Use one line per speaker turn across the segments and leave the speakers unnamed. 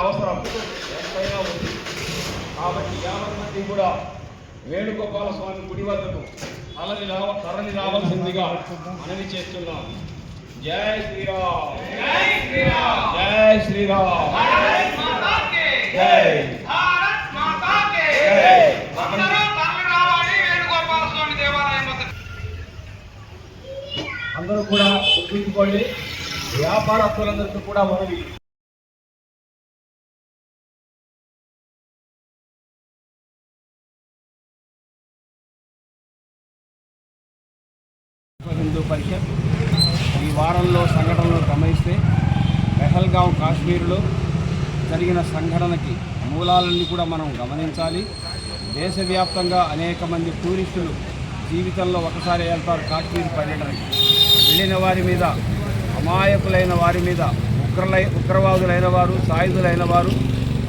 అవసరం ఎంతైనా ఉంది. కాబట్టి యాభై మంది కూడా వేణుగోపాల స్వామి గుడి వద్దకు తరలి రావ తరలి రావాల్సిందిగా మనవి చేస్తున్నాం. జై శ్రీరామ్.
జై శ్రీరామ్.
జై
అందరూ
కూడా గుర్తుంచుకోండి. వ్యాపారస్తులందరికీ కూడా మనవి. హిందూ పరిషత్ ఈ వారంలో సంఘటనలు గమనిస్తే పెహల్గావ్ కాశ్మీర్లో జరిగిన సంఘటనకి మూలాలన్నీ కూడా మనం గమనించాలి. దేశవ్యాప్తంగా అనేక మంది టూరిస్టులు జీవితంలో ఒకసారి వెళ్తారు కాశ్మీర్ పర్యటనకి. వెళ్ళిన వారి మీద అమాయకులైన వారి మీద ఉగ్రలై ఉగ్రవాదులైన వారు సాయుధులైన వారు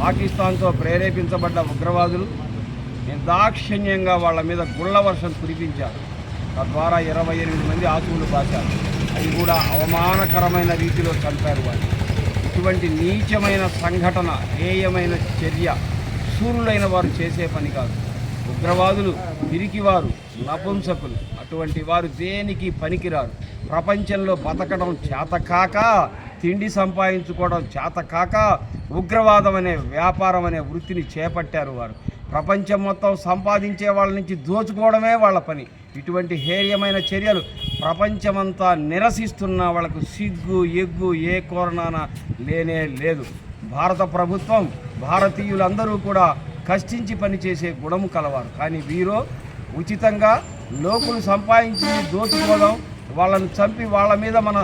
పాకిస్తాన్తో ప్రేరేపించబడ్డ ఉగ్రవాదులు నిర్దాక్షిణ్యంగా వాళ్ళ మీద గుళ్ళ వర్షం కురిపించారు. తద్వారా ఇరవై ఎనిమిది మంది ఆతువులు పాశారు. అది కూడా అవమానకరమైన రీతిలో చంపారు వారు. ఇటువంటి నీచమైన సంఘటన హేయమైన చర్య శూరులైన వారు చేసే పని కాదు. ఉగ్రవాదులు పిరికివారు నపుంసకులు అటువంటి వారు దేనికి పనికిరారు? ప్రపంచంలో బతకడం చేతకాక తిండి సంపాదించుకోవడం చేతకాక ఉగ్రవాదం అనే వ్యాపారం అనే వృత్తిని చేపట్టారు వారు. ప్రపంచం మొత్తం సంపాదించే వాళ్ళ నుంచి దోచుకోవడమే వాళ్ళ పని. ఇటువంటి హేయమైన చర్యలు ప్రపంచమంతా నిరసిస్తున్న వాళ్ళకు సిగ్గు ఎగ్గు ఏ కోరణాన లేనే లేదు. భారత ప్రభుత్వం భారతీయులందరూ కూడా కష్టించి పనిచేసే గుణము కలవారు. కానీ వీరు ఉచితంగా లోకులు సంపాదించి దోచుకోవడం వాళ్ళను చంపి వాళ్ళ మీద మన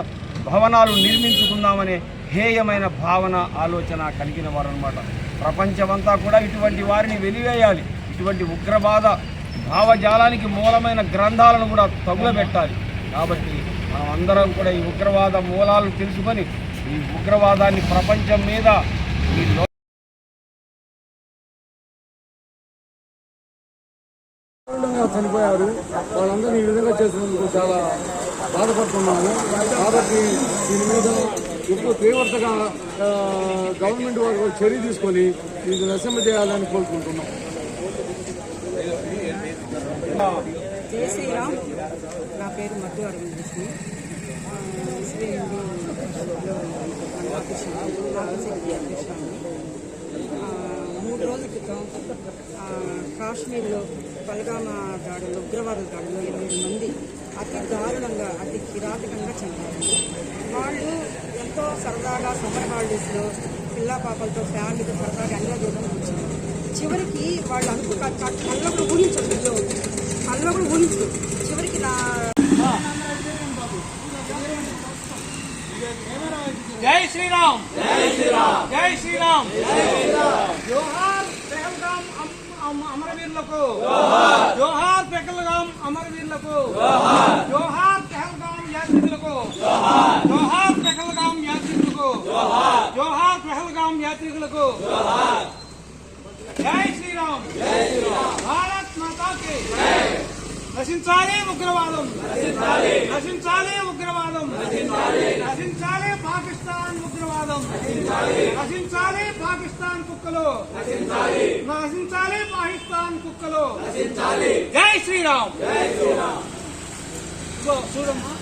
భవనాలు నిర్మించుకుందామనే హేయమైన భావన ఆలోచన కలిగిన వారు అనమాట ప్రపంచమంతా కూడా ఇటువంటి వారిని వెలివేయాలి. ఇటువంటి ఉగ్రవాద భావజాలానికి మూలమైన గ్రంథాలను కూడా తగులబెట్టాలి. కాబట్టి మనం అందరం కూడా ఈ ఉగ్రవాద మూలాలను తెలుసుకొని ఈ ఉగ్రవాదాన్ని ప్రపంచం మీద ఈ
చనిపోయారు. వాళ్ళందరినీ ఈ విధంగా చేసినందుకు చాలా బాధపడుతున్నాము కాబట్టి దీని మీద ఇప్పుడు తీవ్రతగా గవర్నమెంట్ వారు చర్య తీసుకొని ఇది నశింప చేయాలని కోరుకుంటున్నాం.
జై శ్రీరామ్ నా పేరు మధు అరవింద్ కృష్ణ శ్రీ మూడు రోజుల క్రితం కాశ్మీర్లో పల్గామా దాడులు ఉగ్రవాదుల దాడులు ఎనిమిది మంది అతి దారుణంగా అతి కిరాతకంగా చెందారు వాళ్ళు ఎంతో సరదాగా సమ్మర్ హాలిడేస్లో పిల్ల పాపలతో ఫ్యామిలీతో సరదాగా ఎంజాయ్ చేయడం వచ్చారు చివరికి వాళ్ళు అనుకు కళ్ళ కూడా ఊహించరు వీళ్ళు కళ్ళ కూడా ఊహించరు. చివరికి నా
జై శ్రీరామ్. జై శ్రీరామ్. జై శ్రీరామ్. జోహార్ పెహల్గాం అమ్- అమ్- అమరవీరులకు. జోహార్. పెహల్గాం అమరవీరులకు. జోహార్. పెహల్గాం యాత్రికులకు జోహార్ పెహల్గాం యాత్రికులకు జోహార్ పెహల్గాం యాత్రికులకు జై శ్రీరామ్ జై శ్రీరామ్ భారత్ మాతాకి నశించాలి ఉగ్రవాదం. నశించాలి. ఉగ్రవాదం. నశించాలి. పాకిస్తాన్ ఉగ్రవాదం. నశించాలి. పాకిస్తాన్ కుక్కలు. నశించాలి. పాకిస్తాన్ కుక్కలు. జై శ్రీరామ్. జై శ్రీరామ్. చూడమ్మా.